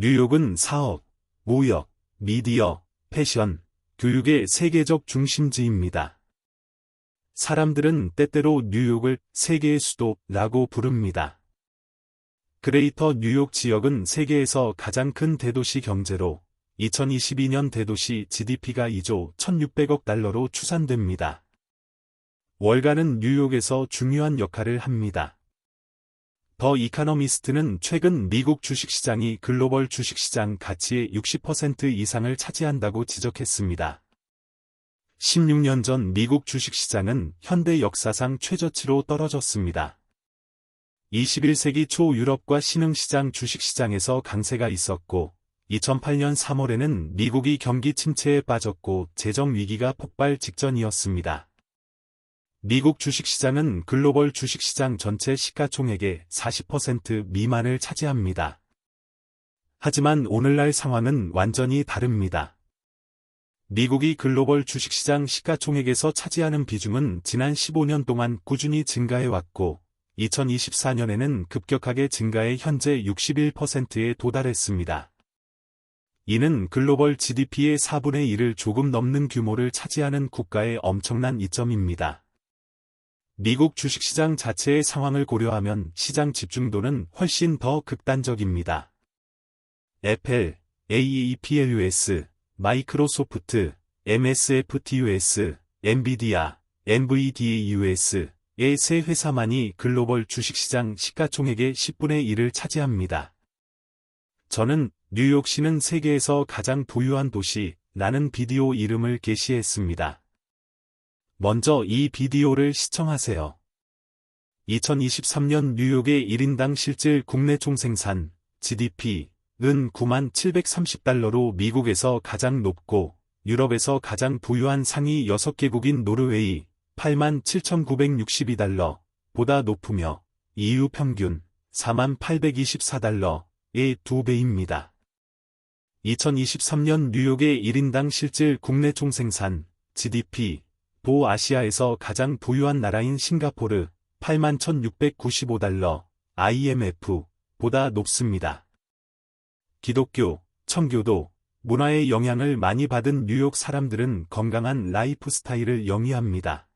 뉴욕은 사업, 무역, 미디어, 패션, 교육의 세계적 중심지입니다. 사람들은 때때로 뉴욕을 세계의 수도라고 부릅니다. 그레이터 뉴욕 지역은 세계에서 가장 큰 대도시 경제로 2022년 대도시 GDP가 2조 1600억 달러로 추산됩니다. 월가는 뉴욕에서 중요한 역할을 합니다. 더 이카노미스트는 최근 미국 주식시장이 글로벌 주식시장 가치의 60% 이상을 차지한다고 지적했습니다. 16년 전 미국 주식시장은 현대 역사상 최저치로 떨어졌습니다. 21세기 초 유럽과 신흥시장 주식시장에서 강세가 있었고 2008년 3월에는 미국이 경기 침체에 빠졌고 재정 위기가 폭발 직전이었습니다. 미국 주식시장은 글로벌 주식시장 전체 시가총액의 40% 미만을 차지합니다. 하지만 오늘날 상황은 완전히 다릅니다. 미국이 글로벌 주식시장 시가총액에서 차지하는 비중은 지난 15년 동안 꾸준히 증가해왔고 2024년에는 급격하게 증가해 현재 61%에 도달했습니다. 이는 글로벌 GDP의 4분의 1을 조금 넘는 규모를 차지하는 국가의 엄청난 이점입니다. 미국 주식시장 자체의 상황을 고려하면 시장 집중도는 훨씬 더 극단적입니다. 애플, AEPLUS, 마이크로소프트, MSFTUS, 엔비디아, NVDAUS의 세 회사만이 글로벌 주식시장 시가총액의 10분의 1을 차지합니다. 저는 뉴욕시는 세계에서 가장 부유한 도시, 라는 비디오 이름을 게시했습니다. 먼저 이 비디오를 시청하세요. 2023년 뉴욕의 1인당 실질 국내 총생산 GDP은 9만 730달러로 미국에서 가장 높고 유럽에서 가장 부유한 상위 6개국인 노르웨이 8만 7,962달러 보다 높으며 EU 평균 4만 824달러의 2배입니다. 2023년 뉴욕의 1인당 실질 국내 총생산 GDP 도아시아에서 가장 부유한 나라인 싱가포르 81,695달러 IMF보다 높습니다. 기독교, 청교도, 문화의 영향을 많이 받은 뉴욕 사람들은 건강한 라이프 스타일을 영위합니다.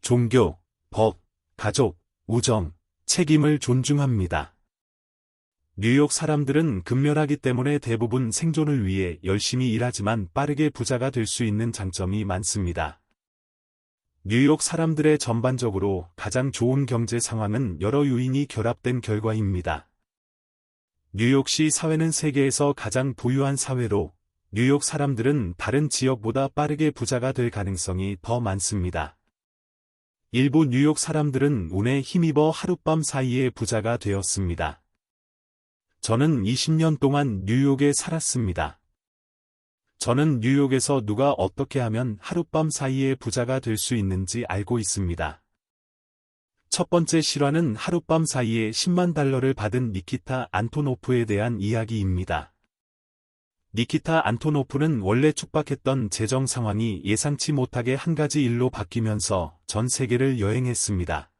종교, 법, 가족, 우정, 책임을 존중합니다. 뉴욕 사람들은 근멸하기 때문에 대부분 생존을 위해 열심히 일하지만 빠르게 부자가 될 수 있는 장점이 많습니다. 뉴욕 사람들의 전반적으로 가장 좋은 경제 상황은 여러 요인이 결합된 결과입니다. 뉴욕시 사회는 세계에서 가장 부유한 사회로 뉴욕 사람들은 다른 지역보다 빠르게 부자가 될 가능성이 더 많습니다. 일부 뉴욕 사람들은 운에 힘입어 하룻밤 사이에 부자가 되었습니다. 저는 20년 동안 뉴욕에 살았습니다. 저는 뉴욕에서 누가 어떻게 하면 하룻밤 사이에 부자가 될 수 있는지 알고 있습니다. 첫 번째 실화는 하룻밤 사이에 10만 달러를 받은 니키타 안토노프에 대한 이야기입니다. 니키타 안토노프는 원래 촉박했던 재정 상황이 예상치 못하게 한 가지 일로 바뀌면서 전 세계를 여행했습니다.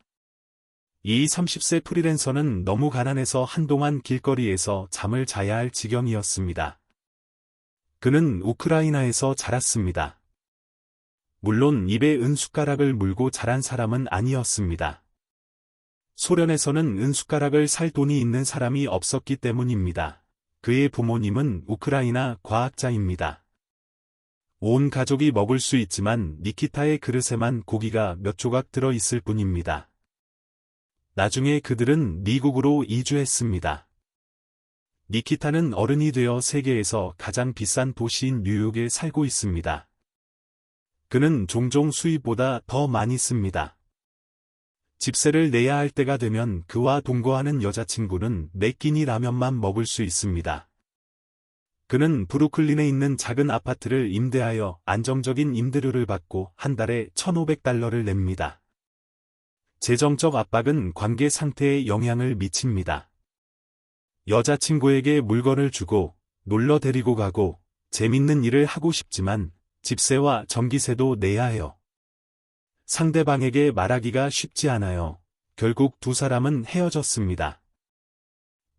이 30세 프리랜서는 너무 가난해서 한동안 길거리에서 잠을 자야 할 지경이었습니다. 그는 우크라이나에서 자랐습니다. 물론 입에 은숟가락을 물고 자란 사람은 아니었습니다. 소련에서는 은숟가락을 살 돈이 있는 사람이 없었기 때문입니다. 그의 부모님은 우크라이나 과학자입니다. 온 가족이 먹을 수 있지만 니키타의 그릇에만 고기가 몇 조각 들어 있을 뿐입니다. 나중에 그들은 미국으로 이주했습니다. 니키타는 어른이 되어 세계에서 가장 비싼 도시인 뉴욕에 살고 있습니다. 그는 종종 수입보다 더 많이 씁니다. 집세를 내야 할 때가 되면 그와 동거하는 여자친구는 몇 끼니 라면만 먹을 수 있습니다. 그는 브루클린에 있는 작은 아파트를 임대하여 안정적인 임대료를 받고 한 달에 1,500달러를 냅니다. 재정적 압박은 관계 상태에 영향을 미칩니다. 여자친구에게 물건을 주고 놀러 데리고 가고 재밌는 일을 하고 싶지만 집세와 전기세도 내야 해요. 상대방에게 말하기가 쉽지 않아요. 결국 두 사람은 헤어졌습니다.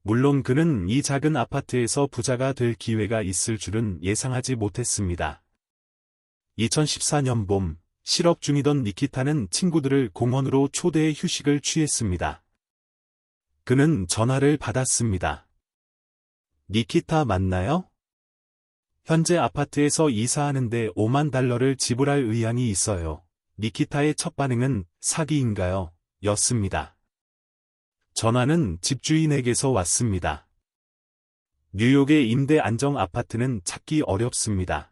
물론 그는 이 작은 아파트에서 부자가 될 기회가 있을 줄은 예상하지 못했습니다. 2014년 봄, 실업 중이던 니키타는 친구들을 공원으로 초대해 휴식을 취했습니다. 그는 전화를 받았습니다. 니키타 맞나요? 현재 아파트에서 이사하는데 5만 달러를 지불할 의향이 있어요. 니키타의 첫 반응은 사기인가요? 였습니다. 전화는 집주인에게서 왔습니다. 뉴욕의 임대 안정 아파트는 찾기 어렵습니다.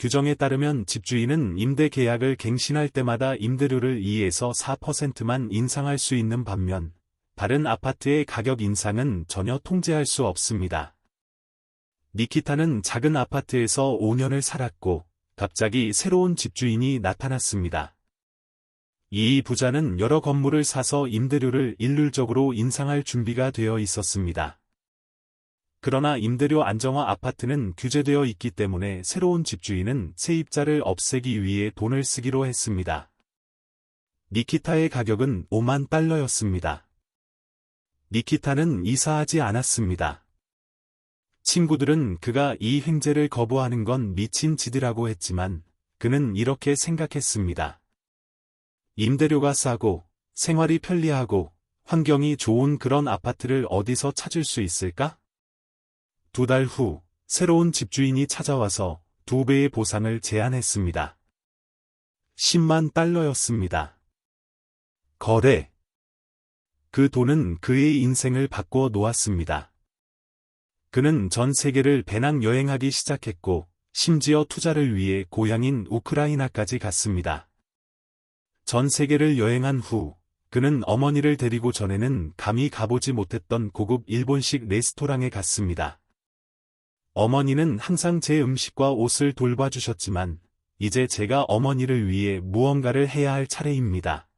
규정에 따르면 집주인은 임대 계약을 갱신할 때마다 임대료를 2에서 4%만 인상할 수 있는 반면 다른 아파트의 가격 인상은 전혀 통제할 수 없습니다. 니키타는 작은 아파트에서 5년을 살았고 갑자기 새로운 집주인이 나타났습니다. 이 부자는 여러 건물을 사서 임대료를 일률적으로 인상할 준비가 되어 있었습니다. 그러나 임대료 안정화 아파트는 규제되어 있기 때문에 새로운 집주인은 세입자를 없애기 위해 돈을 쓰기로 했습니다. 니키타의 가격은 5만 달러였습니다. 니키타는 이사하지 않았습니다. 친구들은 그가 이 횡재를 거부하는 건 미친 짓이라고 했지만 그는 이렇게 생각했습니다. 임대료가 싸고 생활이 편리하고 환경이 좋은 그런 아파트를 어디서 찾을 수 있을까? 두 달 후 새로운 집주인이 찾아와서 두 배의 보상을 제안했습니다. 10만 달러였습니다. 거래 그 돈은 그의 인생을 바꿔 놓았습니다. 그는 전 세계를 배낭 여행하기 시작했고, 심지어 투자를 위해 고향인 우크라이나까지 갔습니다. 전 세계를 여행한 후, 그는 어머니를 데리고 전에는 감히 가보지 못했던 고급 일본식 레스토랑에 갔습니다. 어머니는 항상 제 음식과 옷을 돌봐주셨지만, 이제 제가 어머니를 위해 무언가를 해야 할 차례입니다.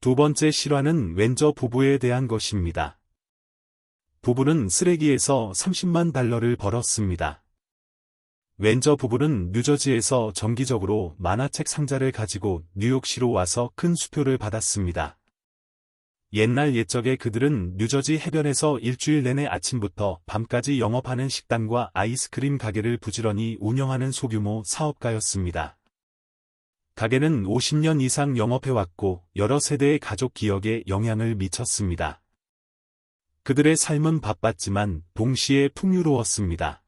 두 번째 실화는 왼저 부부에 대한 것입니다. 부부는 쓰레기에서 30만 달러를 벌었습니다. 왼저 부부는 뉴저지에서 정기적으로 만화책 상자를 가지고 뉴욕시로 와서 큰 수표를 받았습니다. 옛날 옛적에 그들은 뉴저지 해변에서 일주일 내내 아침부터 밤까지 영업하는 식당과 아이스크림 가게를 부지런히 운영하는 소규모 사업가였습니다. 가게는 50년 이상 영업해왔고 여러 세대의 가족 기억에 영향을 미쳤습니다. 그들의 삶은 바빴지만 동시에 풍요로웠습니다.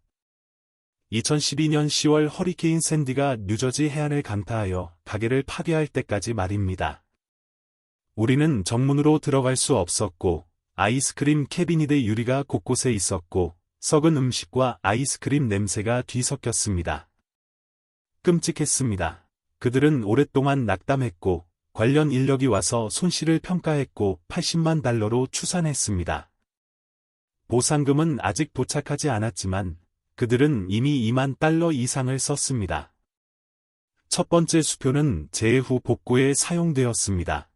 2012년 10월 허리케인 샌디가 뉴저지 해안을 강타하여 가게를 파괴할 때까지 말입니다. 우리는 정문으로 들어갈 수 없었고 아이스크림 캐비닛의 유리가 곳곳에 있었고 썩은 음식과 아이스크림 냄새가 뒤섞였습니다. 끔찍했습니다. 그들은 오랫동안 낙담했고 관련 인력이 와서 손실을 평가했고 80만 달러로 추산했습니다. 보상금은 아직 도착하지 않았지만 그들은 이미 2만 달러 이상을 썼습니다. 첫 번째 수표는 재해 후 복구에 사용되었습니다.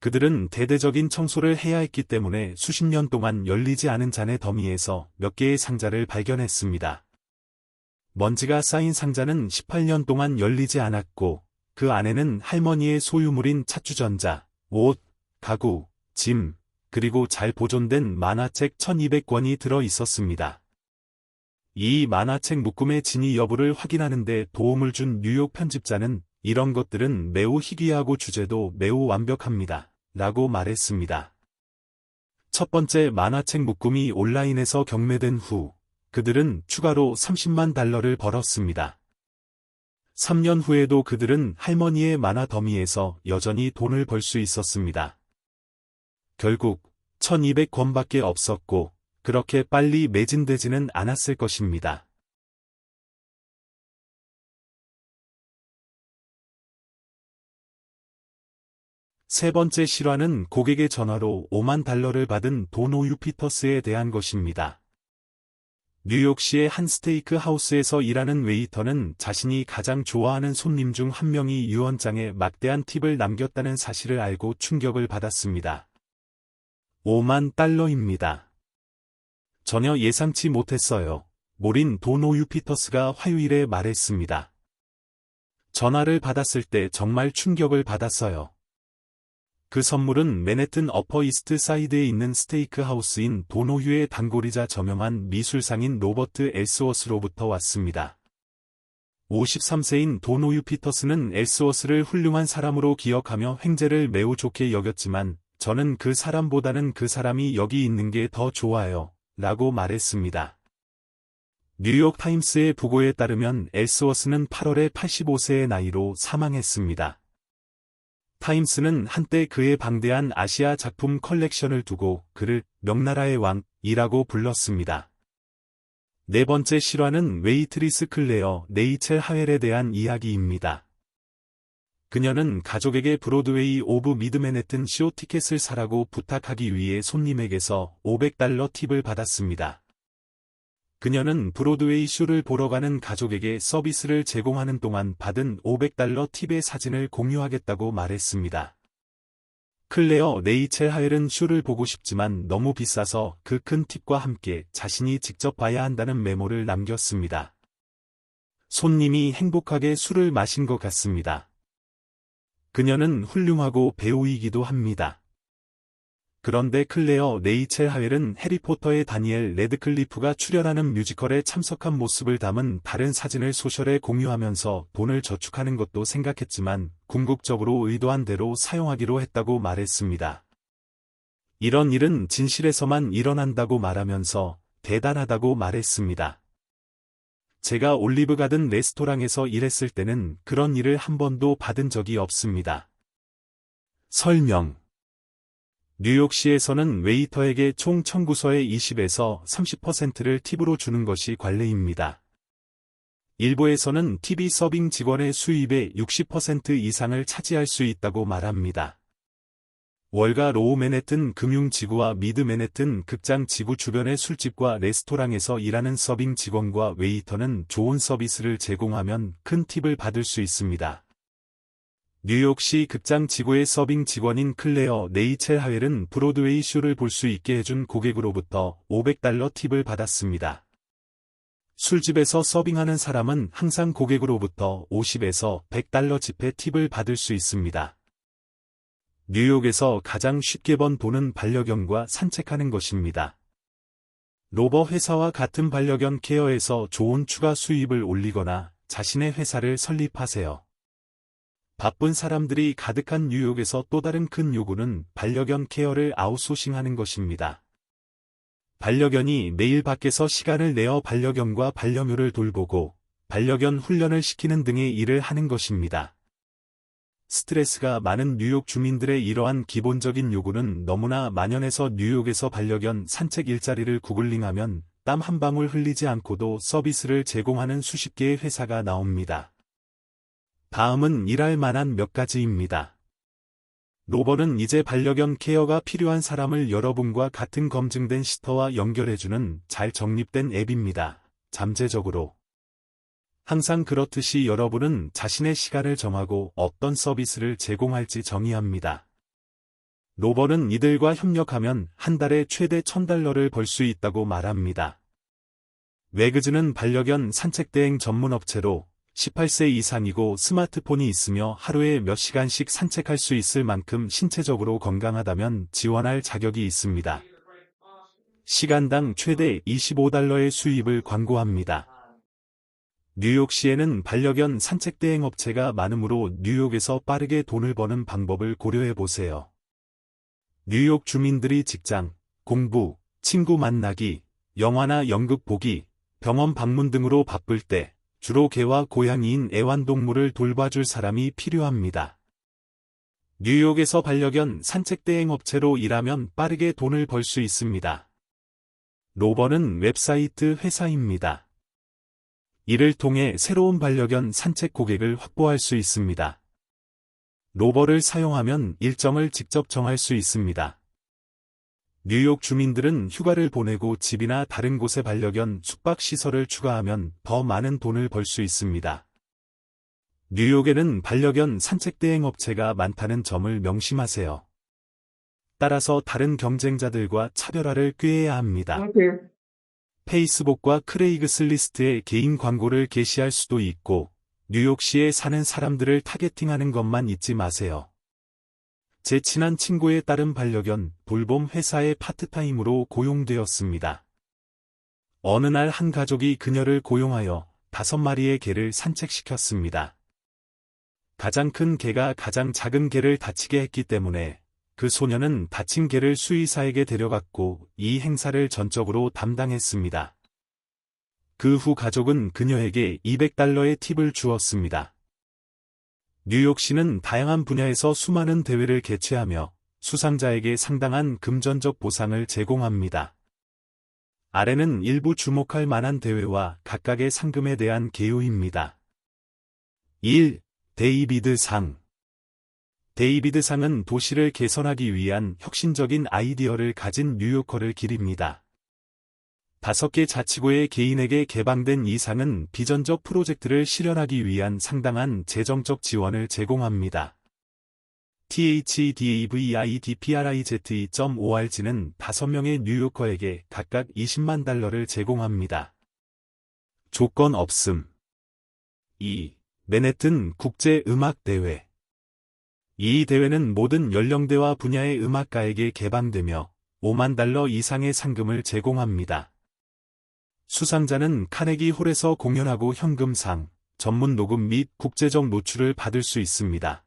그들은 대대적인 청소를 해야 했기 때문에 수십 년 동안 열리지 않은 잔의 더미에서 몇 개의 상자를 발견했습니다. 먼지가 쌓인 상자는 18년 동안 열리지 않았고 그 안에는 할머니의 소유물인 차주전자, 옷, 가구, 짐, 그리고 잘 보존된 만화책 1200권이 들어 있었습니다. 이 만화책 묶음의 진위 여부를 확인하는 데 도움을 준 뉴욕 편집자는 이런 것들은 매우 희귀하고 주제도 매우 완벽합니다. 라고 말했습니다. 첫 번째 만화책 묶음이 온라인에서 경매된 후 그들은 추가로 30만 달러를 벌었습니다. 3년 후에도 그들은 할머니의 만화 더미에서 여전히 돈을 벌 수 있었습니다. 결국 1200권밖에 없었고 그렇게 빨리 매진되지는 않았을 것입니다. 세 번째 실화는 고객의 전화로 5만 달러를 받은 도노유 피터스에 대한 것입니다. 뉴욕시의 한 스테이크 하우스에서 일하는 웨이터는 자신이 가장 좋아하는 손님 중 한 명이 유언장에 막대한 팁을 남겼다는 사실을 알고 충격을 받았습니다. 5만 달러입니다. 전혀 예상치 못했어요. 모린 도노 유 피터스가 화요일에 말했습니다. 전화를 받았을 때 정말 충격을 받았어요. 그 선물은 맨해튼 어퍼 이스트 사이드에 있는 스테이크 하우스인 도노휴의 단골이자 저명한 미술상인 로버트 엘스워스로부터 왔습니다. 53세인 도노유 피터스는 엘스워스를 훌륭한 사람으로 기억하며 횡재를 매우 좋게 여겼지만 저는 그 사람보다는 그 사람이 여기 있는 게 더 좋아요. 라고 말했습니다. 뉴욕 타임스의 부고에 따르면 엘스워스는 8월에 85세의 나이로 사망했습니다. 타임스는 한때 그의 방대한 아시아 작품 컬렉션을 두고 그를 명나라의 왕이라고 불렀습니다. 네 번째 실화는 웨이트리스 클레어 네이첼 하웰에 대한 이야기입니다. 그녀는 가족에게 브로드웨이 오브 미드맨해튼 쇼 티켓을 사라고 부탁하기 위해 손님에게서 500달러 팁을 받았습니다. 그녀는 브로드웨이 쇼를 보러 가는 가족에게 서비스를 제공하는 동안 받은 500달러 팁의 사진을 공유하겠다고 말했습니다. 클레어 네이첼 하엘은 쇼를 보고 싶지만 너무 비싸서 그 큰 팁과 함께 자신이 직접 봐야 한다는 메모를 남겼습니다. 손님이 행복하게 술을 마신 것 같습니다. 그녀는 훌륭하고 배우이기도 합니다. 그런데 클레어 네이첼 하웰은 해리포터의 다니엘 레드클리프가 출연하는 뮤지컬에 참석한 모습을 담은 다른 사진을 소셜에 공유하면서 돈을 저축하는 것도 생각했지만 궁극적으로 의도한 대로 사용하기로 했다고 말했습니다. 이런 일은 진실에서만 일어난다고 말하면서 대단하다고 말했습니다. 제가 올리브 가든 레스토랑에서 일했을 때는 그런 일을 한 번도 받은 적이 없습니다. 설명 뉴욕시에서는 웨이터에게 총 청구서의 20에서 30%를 팁으로 주는 것이 관례입니다. 일부에서는 TV 서빙 직원의 수입의 60% 이상을 차지할 수 있다고 말합니다. 월가 로우 맨해튼 금융지구와 미드 맨해튼 극장 지구 주변의 술집과 레스토랑에서 일하는 서빙 직원과 웨이터는 좋은 서비스를 제공하면 큰 팁을 받을 수 있습니다. 뉴욕시 극장 지구의 서빙 직원인 클레어 네이첼 하웰은 브로드웨이 쇼를 볼 수 있게 해준 고객으로부터 500달러 팁을 받았습니다. 술집에서 서빙하는 사람은 항상 고객으로부터 50에서 100달러 지폐 팁을 받을 수 있습니다. 뉴욕에서 가장 쉽게 번 돈은 반려견과 산책하는 것입니다. 로버 회사와 같은 반려견 케어에서 좋은 추가 수입을 올리거나 자신의 회사를 설립하세요. 바쁜 사람들이 가득한 뉴욕에서 또 다른 큰 요구는 반려견 케어를 아웃소싱하는 것입니다. 반려견이 매일 밖에서 시간을 내어 반려견과 반려묘를 돌보고 반려견 훈련을 시키는 등의 일을 하는 것입니다. 스트레스가 많은 뉴욕 주민들의 이러한 기본적인 요구는 너무나 만연해서 뉴욕에서 반려견 산책 일자리를 구글링하면 땀 한 방울 흘리지 않고도 서비스를 제공하는 수십 개의 회사가 나옵니다. 다음은 일할 만한 몇 가지입니다. 로버는 이제 반려견 케어가 필요한 사람을 여러분과 같은 검증된 시터와 연결해주는 잘 정립된 앱입니다. 잠재적으로. 항상 그렇듯이 여러분은 자신의 시간을 정하고 어떤 서비스를 제공할지 정의합니다. 로버는 이들과 협력하면 한 달에 최대 1000달러를 벌 수 있다고 말합니다. 웨그즈는 반려견 산책대행 전문 업체로 18세 이상이고 스마트폰이 있으며 하루에 몇 시간씩 산책할 수 있을 만큼 신체적으로 건강하다면 지원할 자격이 있습니다. 시간당 최대 25달러의 수입을 광고합니다. 뉴욕시에는 반려견 산책 대행 업체가 많으므로 뉴욕에서 빠르게 돈을 버는 방법을 고려해 보세요. 뉴욕 주민들이 직장, 공부, 친구 만나기, 영화나 연극 보기, 병원 방문 등으로 바쁠 때 주로 개와 고양이인 애완동물을 돌봐줄 사람이 필요합니다. 뉴욕에서 반려견 산책 대행 업체로 일하면 빠르게 돈을 벌 수 있습니다. 로버는 웹사이트 회사입니다. 이를 통해 새로운 반려견 산책 고객을 확보할 수 있습니다. 로버를 사용하면 일정을 직접 정할 수 있습니다. 뉴욕 주민들은 휴가를 보내고 집이나 다른 곳에 반려견 숙박시설을 추가하면 더 많은 돈을 벌 수 있습니다. 뉴욕에는 반려견 산책 대행 업체가 많다는 점을 명심하세요. 따라서 다른 경쟁자들과 차별화를 꾀해야 합니다. 페이스북과 크레이그슬리스트에 개인 광고를 게시할 수도 있고 뉴욕시에 사는 사람들을 타겟팅하는 것만 잊지 마세요. 제 친한 친구에 따른 반려견 돌봄 회사의 파트타임으로 고용되었습니다. 어느 날 한 가족이 그녀를 고용하여 다섯 마리의 개를 산책시켰습니다. 가장 큰 개가 가장 작은 개를 다치게 했기 때문에 그 소녀는 다친 개를 수의사에게 데려갔고 이 행사를 전적으로 담당했습니다. 그 후 가족은 그녀에게 200달러의 팁을 주었습니다. 뉴욕시는 다양한 분야에서 수많은 대회를 개최하며 수상자에게 상당한 금전적 보상을 제공합니다. 아래는 일부 주목할 만한 대회와 각각의 상금에 대한 개요입니다. 1. 데이비드 상 데이비드 상은 도시를 개선하기 위한 혁신적인 아이디어를 가진 뉴요커를 기립니다. 다섯 개 자치구의 개인에게 개방된 이 상은 비전적 프로젝트를 실현하기 위한 상당한 재정적 지원을 제공합니다. THDAVIDPRIZ.org는 5명의 뉴요커에게 각각 20만 달러를 제공합니다. 조건 없음 2. 맨해튼 국제음악대회 이 대회는 모든 연령대와 분야의 음악가에게 개방되며 5만 달러 이상의 상금을 제공합니다. 수상자는 카네기 홀에서 공연하고 현금상, 전문 녹음 및 국제적 노출을 받을 수 있습니다.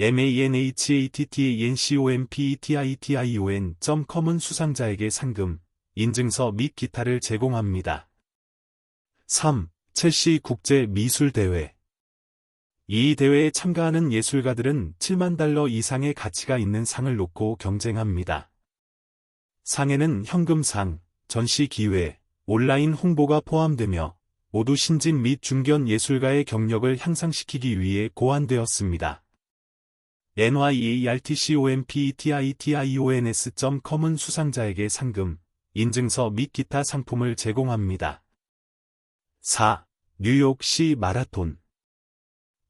manhattancompetition.com은 수상자에게 상금, 인증서 및 기타를 제공합니다. 3. 첼시 국제 미술 대회 이 대회에 참가하는 예술가들은 7만 달러 이상의 가치가 있는 상을 놓고 경쟁합니다. 상에는 현금상, 전시 기회, 온라인 홍보가 포함되며 모두 신진 및 중견 예술가의 경력을 향상시키기 위해 고안되었습니다. nyartcompetitions.com은 수상자에게 상금, 인증서 및 기타 상품을 제공합니다. 4. 뉴욕시 마라톤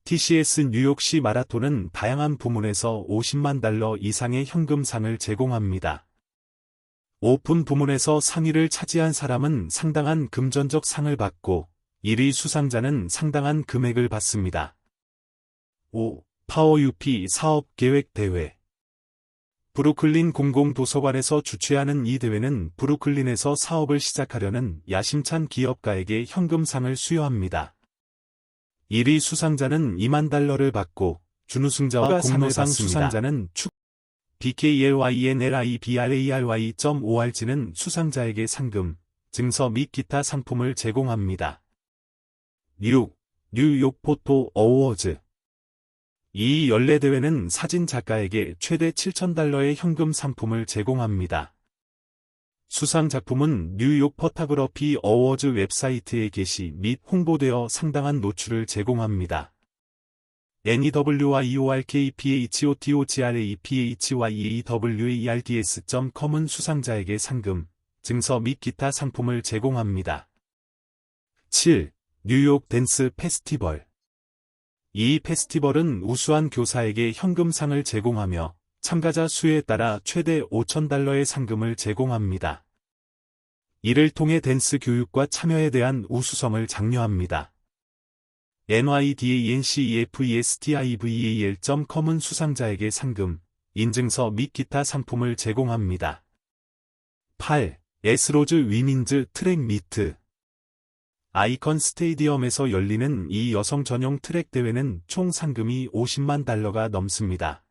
TCS 뉴욕시 마라톤은 다양한 부문에서 50만 달러 이상의 현금상을 제공합니다. 오픈 부문에서 상위를 차지한 사람은 상당한 금전적 상을 받고 1위 수상자는 상당한 금액을 받습니다. 5. 파워UP 사업 계획 대회 브루클린 공공도서관에서 주최하는 이 대회는 브루클린에서 사업을 시작하려는 야심찬 기업가에게 현금상을 수여합니다. 1위 수상자는 2만 달러를 받고 준우승자와 공로상 수상자는 축 BKLYNLIBRARY.org는 수상자에게 상금, 증서 및 기타 상품을 제공합니다. 6. 뉴욕 포토 어워즈 이 연례대회는 사진 작가에게 최대 7,000달러의 현금 상품을 제공합니다. 수상 작품은 뉴욕 퍼타그러피 어워즈 웹사이트에 게시 및 홍보되어 상당한 노출을 제공합니다. NEWYORKPHOTOGRAPHYEWARDS.com은 수상자에게 상금, 증서 및 기타 상품을 제공합니다. 7. 뉴욕 댄스 페스티벌 이 페스티벌은 우수한 교사에게 현금상을 제공하며 참가자 수에 따라 최대 5천달러의 상금을 제공합니다. 이를 통해 댄스 교육과 참여에 대한 우수성을 장려합니다. nydancefestival.com은 수상자에게 상금, 인증서 및 기타 상품을 제공합니다. 8. 에스로즈 위민즈 트랙 미트 아이컨 스테이디엄에서 열리는 이 여성 전용 트랙 대회는 총 상금이 50만 달러가 넘습니다.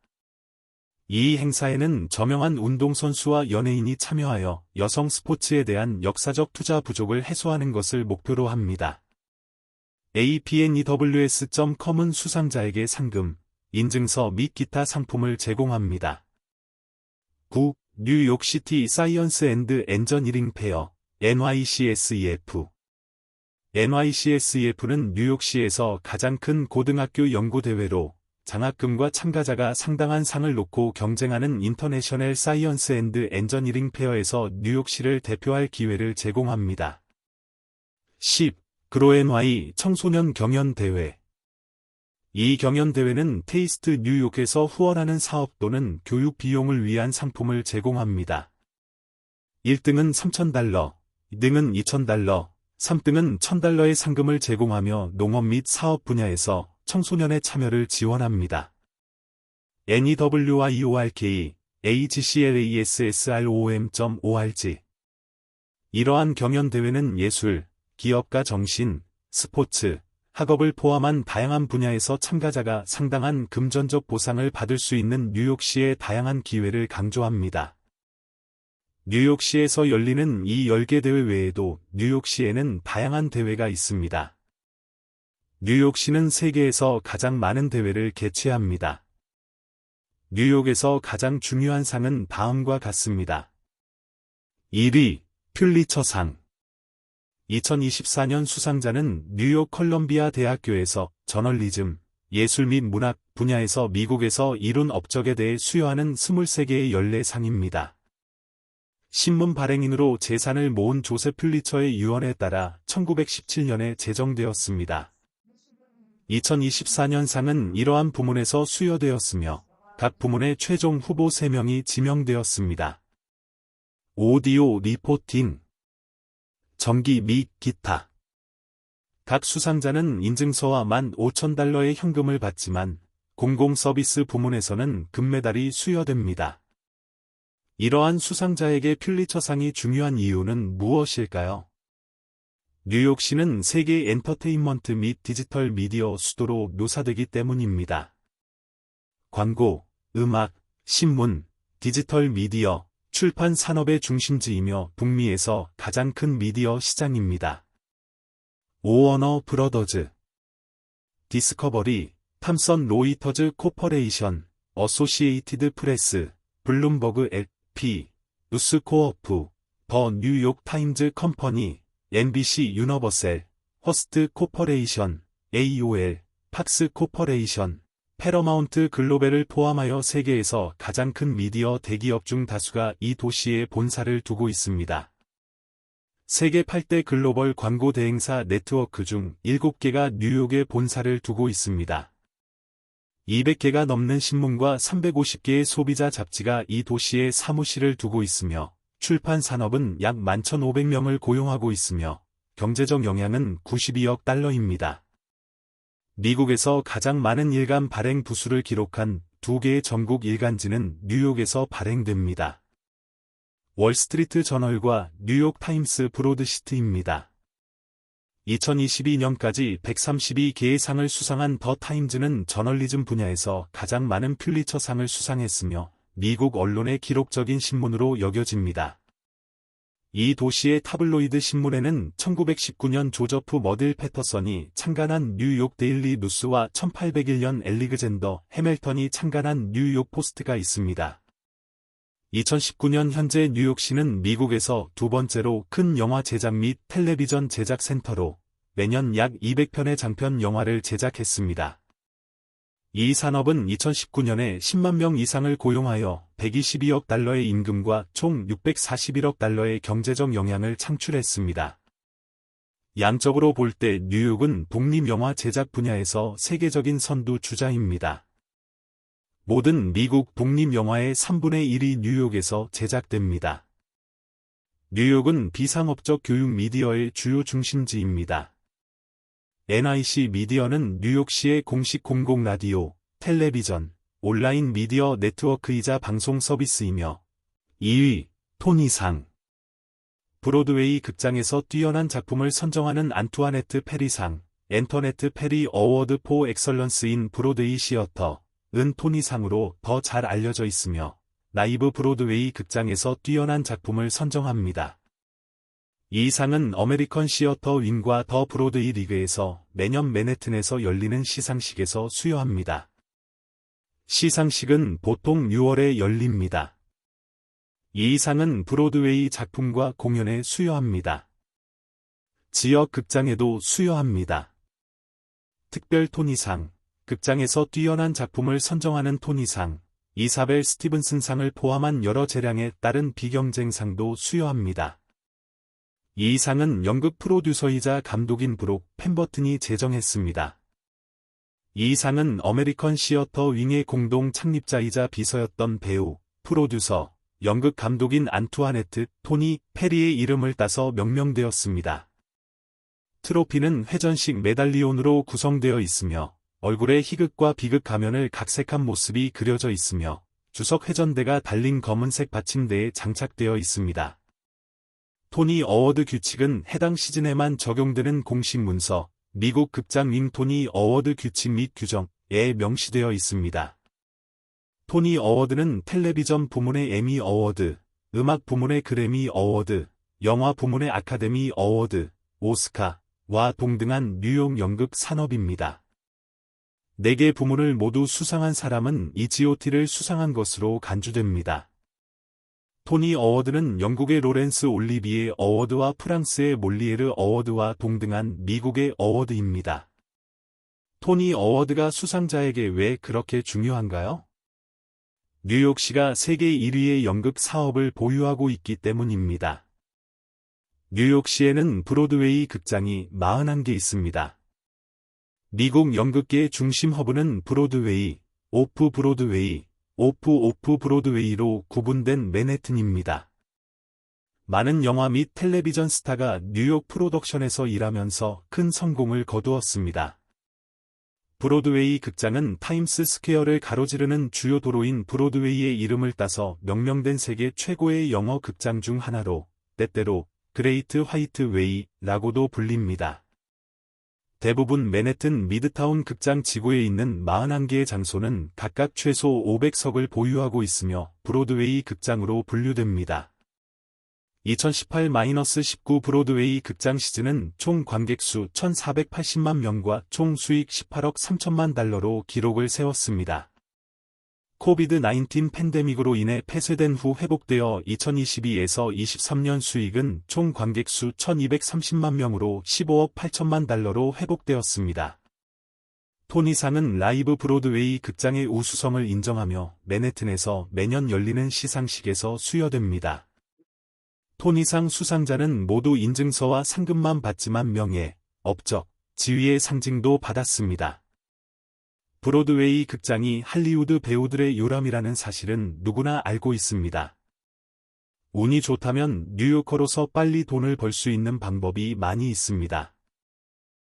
이 행사에는 저명한 운동선수와 연예인이 참여하여 여성 스포츠에 대한 역사적 투자 부족을 해소하는 것을 목표로 합니다. apnews.com은 수상자에게 상금, 인증서 및 기타 상품을 제공합니다. 9. 뉴욕시티 사이언스 앤드 엔저니링 페어 NYCSEF NYCSEF는 뉴욕시에서 가장 큰 고등학교 연구대회로 장학금과 참가자가 상당한 상을 놓고 경쟁하는 인터내셔널 사이언스 앤드 엔저니링 페어에서 뉴욕시를 대표할 기회를 제공합니다. 10. 그로엔와이 청소년 경연대회 이 경연대회는 테이스트 뉴욕에서 후원하는 사업 또는 교육 비용을 위한 상품을 제공합니다. 1등은 3,000달러, 2등은 2,000달러, 3등은 1,000달러의 상금을 제공하며 농업 및 사업 분야에서 청소년의 참여를 지원합니다. NEWIORK, HCLASSROM.org. 이러한 경연대회는 예술, 기업가 정신, 스포츠, 학업을 포함한 다양한 분야에서 참가자가 상당한 금전적 보상을 받을 수 있는 뉴욕시의 다양한 기회를 강조합니다. 뉴욕시에서 열리는 이 10개 대회 외에도 뉴욕시에는 다양한 대회가 있습니다. 뉴욕시는 세계에서 가장 많은 대회를 개최합니다. 뉴욕에서 가장 중요한 상은 다음과 같습니다. 1위, 퓰리처상. 2024년 수상자는 뉴욕 컬럼비아 대학교에서 저널리즘, 예술 및 문학 분야에서 미국에서 이룬 업적에 대해 수여하는 23개의 연례상입니다. 신문 발행인으로 재산을 모은 조셉 퓰리처의 유언에 따라 1917년에 제정되었습니다. 2024년 상은 이러한 부문에서 수여되었으며 각 부문의 최종 후보 3명이 지명되었습니다. 오디오 리포팅 전기 및 기타 각 수상자는 인증서와 15,000달러의 현금을 받지만 공공 서비스 부문에서는 금메달이 수여됩니다. 이러한 수상자에게 퓰리처상이 중요한 이유는 무엇일까요? 뉴욕시는 세계 엔터테인먼트 및 디지털 미디어 수도로 묘사되기 때문입니다. 광고, 음악, 신문, 디지털 미디어, 출판 산업의 중심지이며 북미에서 가장 큰 미디어 시장입니다. 오워너 브러더즈 디스커버리, 탐선 로이터즈 코퍼레이션, 어소시에이티드 프레스, 블룸버그 LP, 뉴스코어프, 더 뉴욕 타임즈 컴퍼니, NBC 유너버셀, 허스트 코퍼레이션, AOL, 팍스 코퍼레이션, 패러마운트 글로벨을 포함하여 세계에서 가장 큰 미디어 대기업 중 다수가 이 도시에 본사를 두고 있습니다. 세계 8대 글로벌 광고 대행사 네트워크 중 7개가 뉴욕에 본사를 두고 있습니다. 200개가 넘는 신문과 350개의 소비자 잡지가 이 도시에 사무실을 두고 있으며 출판 산업은 약 11,500명을 고용하고 있으며 경제적 영향은 92억 달러입니다. 미국에서 가장 많은 일간 발행 부수를 기록한 두 개의 전국 일간지는 뉴욕에서 발행됩니다. 월스트리트 저널과 뉴욕 타임스 브로드시트입니다. 2022년까지 132개의 상을 수상한 더 타임즈는 저널리즘 분야에서 가장 많은 퓰리처 상을 수상했으며 미국 언론의 기록적인 신문으로 여겨집니다. 이 도시의 타블로이드 신문에는 1919년 조저프 머딜 패터선이 창간한 뉴욕 데일리 뉴스와 1801년 엘리그젠더 해멜턴이 창간한 뉴욕 포스트가 있습니다. 2019년 현재 뉴욕시는 미국에서 두 번째로 큰 영화 제작 및 텔레비전 제작 센터로 매년 약 200편의 장편 영화를 제작했습니다. 이 산업은 2019년에 10만 명 이상을 고용하여 122억 달러의 임금과 총 641억 달러의 경제적 영향을 창출했습니다. 양적으로 볼 때 뉴욕은 독립영화 제작 분야에서 세계적인 선두 주자입니다. 모든 미국 독립영화의 3분의 1이 뉴욕에서 제작됩니다. 뉴욕은 비상업적 교육 미디어의 주요 중심지입니다. NIC 미디어는 뉴욕시의 공식 공공 라디오, 텔레비전, 온라인 미디어 네트워크이자 방송 서비스이며 2위 토니상 브로드웨이 극장에서 뛰어난 작품을 선정하는 안투아네트 페리상, 엔터네트 페리 어워드 포 엑설런스인 브로드웨이 시어터, 은 토니상으로 더 잘 알려져 있으며 라이브 브로드웨이 극장에서 뛰어난 작품을 선정합니다. 이 상은 어메리컨 시어터 윈과 더 브로드웨이 리그에서 매년 맨해튼에서 열리는 시상식에서 수여합니다. 시상식은 보통 6월에 열립니다. 이 상은 브로드웨이 작품과 공연에 수여합니다. 지역 극장에도 수여합니다. 특별 토니상, 극장에서 뛰어난 작품을 선정하는 토니상, 이사벨 스티븐슨 상을 포함한 여러 재량에 따른 비경쟁상도 수여합니다. 이 상은 연극 프로듀서이자 감독인 브록 펜버튼이 제정했습니다. 이 상은 어메리컨 시어터 윙의 공동 창립자이자 비서였던 배우, 프로듀서, 연극 감독인 안투아네트, 토니, 페리의 이름을 따서 명명되었습니다. 트로피는 회전식 메달리온으로 구성되어 있으며 얼굴에 희극과 비극 가면을 각색한 모습이 그려져 있으며 주석 회전대가 달린 검은색 받침대에 장착되어 있습니다. 토니 어워드 규칙은 해당 시즌에만 적용되는 공식 문서, 미국 극장 임 토니 어워드 규칙 및 규정에 명시되어 있습니다. 토니 어워드는 텔레비전 부문의 에미 어워드, 음악 부문의 그래미 어워드, 영화 부문의 아카데미 어워드, 오스카와 동등한 뉴욕 연극 산업입니다. 4개 부문을 모두 수상한 사람은 이 GOT를 수상한 것으로 간주됩니다. 토니 어워드는 영국의 로렌스 올리비에 어워드와 프랑스의 몰리에르 어워드와 동등한 미국의 어워드입니다. 토니 어워드가 수상자에게 왜 그렇게 중요한가요? 뉴욕시가 세계 1위의 연극 사업을 보유하고 있기 때문입니다. 뉴욕시에는 브로드웨이 극장이 41개 있습니다. 미국 연극계의 중심 허브는 브로드웨이, 오프 브로드웨이, 오프 오프 브로드웨이로 구분된 맨해튼입니다. 많은 영화 및 텔레비전 스타가 뉴욕 프로덕션에서 일하면서 큰 성공을 거두었습니다. 브로드웨이 극장은 타임스 스퀘어를 가로지르는 주요 도로인 브로드웨이의 이름을 따서 명명된 세계 최고의 영어 극장 중 하나로 때때로 그레이트 화이트 웨이라고도 불립니다. 대부분 맨해튼 미드타운 극장 지구에 있는 41개의 장소는 각각 최소 500석을 보유하고 있으며 브로드웨이 극장으로 분류됩니다. 2018-19 브로드웨이 극장 시즌은 총 관객수 1,480만 명과 총 수익 18억 3천만 달러로 기록을 세웠습니다. 코비드-19 팬데믹으로 인해 폐쇄된 후 회복되어 2022에서 23년 수익은 총 관객수 1,230만 명으로 15억 8천만 달러로 회복되었습니다. 토니상은 라이브 브로드웨이 극장의 우수성을 인정하며 맨해튼에서 매년 열리는 시상식에서 수여됩니다. 토니상 수상자는 모두 인증서와 상금만 받지만 명예, 업적, 지위의 상징도 받았습니다. 브로드웨이 극장이 할리우드 배우들의 요람이라는 사실은 누구나 알고 있습니다. 운이 좋다면 뉴요커로서 빨리 돈을 벌 수 있는 방법이 많이 있습니다.